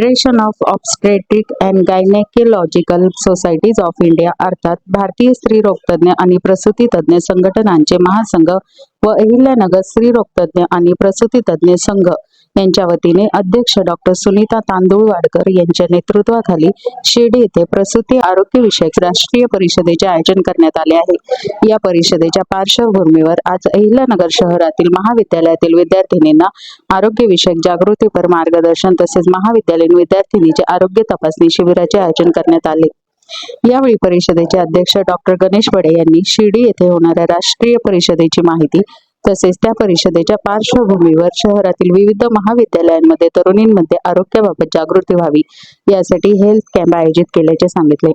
entre federation of obstetric and gynecological societies of India अर्थात भारतीय स्त्री रोगतज्ञ आणि प्रसूती तज्ञ संघटनांचे महासंघ व अहिल्यानगर स्त्री रोगतज्ञ आणि प्रसूती तज्ञ संघ यांच्या वतीने अध्यक्ष डॉक्टर सुनीता तांदूळवाडकर यांच्या नेतृत्वाखाली शिर्डी येथे प्रसूती आरोग्य विषयक राष्ट्रीय परिषदेचे आयोजन करण्यात आले आहे. या परिषदेच्या पार्श्वभूमीवर आज अहिल्यानगर शहरातील महाविद्यालयातील विद्यार्थिनींना आरोग्य विषयक जागृतीपर मार्गदर्शन तसेच महाविद्यालयीन विद्यार्थिनीचे आरोग्य तपासणी शिबिराचे आयोजन करण्यात आले. यावेळी परिषदेचे अध्यक्ष डॉक्टर गणेश बडे यांनी शिर्डी येथे होणाऱ्या राष्ट्रीय परिषदेची माहिती तसेच त्या परिषदेच्या पार्श्वभूमीवर शहरातील विविध महाविद्यालयांमध्ये तरुणींमध्ये आरोग्याबाबत जागृती व्हावी यासाठी हेल्थ कॅम्प आयोजित केल्याचे सांगितले.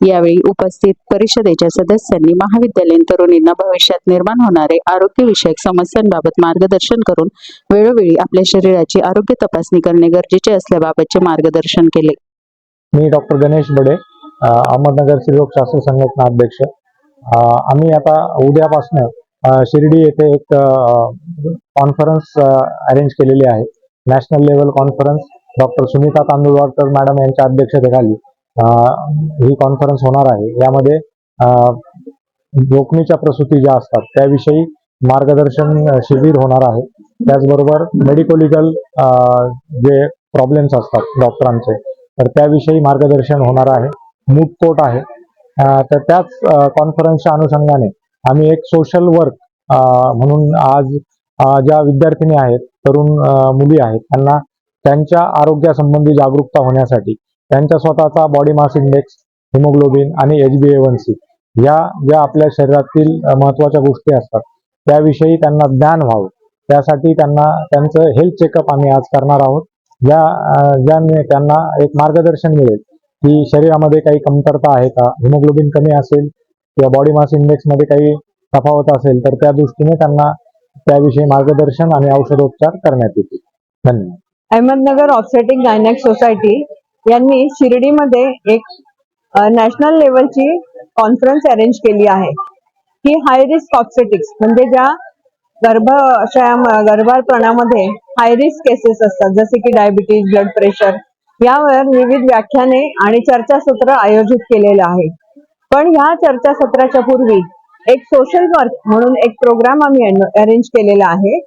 यावेळी उपस्थित परिषदेच्या सदस्यांनी महाविद्यालयीन तरुणींना भविष्यात निर्माण होणारे आरोग्यविषयक समस्यांबाबत मार्गदर्शन करून वेळोवेळी आपल्या शरीराची आरोग्य तपासणी करणे गरजेचे असल्याबाबतचे मार्गदर्शन केले. मी डॉक्टर गणेश बडे अहमदनगर स्त्रीरोग शास्त्र संघटना अध्यक्ष. आम्ही आता उद्यापासून शिर्डी येथे एक कॉन्फरन्स अरेंज केलेली आहे. National level conference doctor Sunita Tandulwadkar madam यांच्या अध्यक्षतेखाली. ही कॉन्फरन्स होणार आहे. यामध्ये जोखमीच्या प्रसूती ज्या असतात त्याविषयी मार्गदर्शन शिबिर होणार आहे. त्याचबरोबर मेडिकोलिगल जे प्रॉब्लेम्स असतात डॉक्टरांचे तर त्याविषयी मार्गदर्शन होणार आहे. मूट कोर्ट आहे. तर त्याच कॉन्फरन्सच्या अनुषंगाने आम्ही एक सोशल वर्क म्हणून आज ज्या विद्यार्थिनी आहेत तरुण मुली आहेत त्यांना त्यांच्या आरोग्यासंबंधी जागरूकता होण्यासाठी त्यांचा स्वतःचा बॉडी मास इंडेक्स हिमोग्लोबिन आणि H B A one C या ज्या आपल्या शरीरातील महत्त्वाच्या गोष्टी असतात त्याविषयी त्यांना ज्ञान व्हावं. त्यासाठी त्यांना त्यांचं हेल्थ चेकअप आम्ही आज करणार आहोत. ज्या ज्याने त्यांना एक मार्गदर्शन मिळेल की शरीरामध्ये काही कमतरता आहे का हिमोग्लोबिन कमी असेल किंवा बॉडी मास इंडेक्समध्ये काही तफावत असेल तर त्या दृष्टीने त्यांना त्याविषयी मार्गदर्शन आणि औषधोपचार करण्यात येतील. धन्यवाद. अहमदनगर ऑफसेटिंग गायनेक सोसायटी यांनी शिर्डीमध्ये एक नॅशनल लेवलची कॉन्फरन्स अरेंज केली आहे. ही हाय रिस्क ऑप्सेटिक्स म्हणजे ज्या गर्भाशया गर्भारपणामध्ये हाय रिस्क केसेस असतात जसे की डायबिटीज ब्लड प्रेशर यावर विविध व्याख्याने आणि चर्चासत्र आयोजित केलेलं आहे. पण ह्या चर्चासत्राच्या पूर्वी एक सोशल वर्क म्हणून एक प्रोग्राम आम्ही अरेंज केलेला आहे.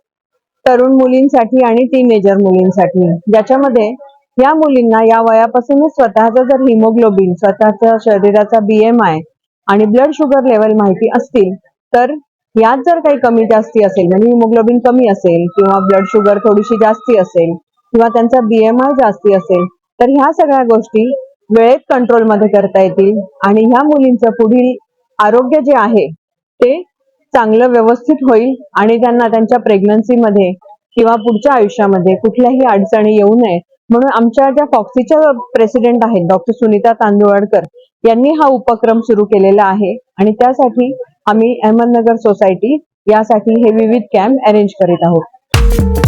तरुण मुलींसाठी आणि टीनेजर मुलींसाठी. ज्याच्यामध्ये या मुलींना या वयापासूनच स्वतःचा जर हिमोग्लोबिन स्वतःचा शरीराचा बीएमआय आणि ब्लड शुगर लेवल माहिती असतील तर यात जर काही कमी जास्ती असेल म्हणजे हिमोग्लोबिन कमी असेल किंवा ब्लड शुगर थोडीशी जास्ती असेल किंवा त्यांचा बीएमआय जास्ती असेल तर ह्या सगळ्या गोष्टी वेळेत कंट्रोलमध्ये करता येतील आणि ह्या मुलींचं पुढील आरोग्य जे आहे ते चांगलं व्यवस्थित होईल आणि त्यांना त्यांच्या प्रेग्नन्सीमध्ये किंवा पुढच्या आयुष्यामध्ये कुठल्याही अडचणी येऊ नये म्हणून आमच्या ज्या फॉक्सीच्या प्रेसिडेंट आहेत डॉक्टर सुनीता तांदुळकर यांनी हा उपक्रम सुरू केलेला आहे. आणि त्यासाठी आम्ही अहमदनगर सोसायटी यासाठी हे विविध कॅम्प अरेंज करीत आहोत.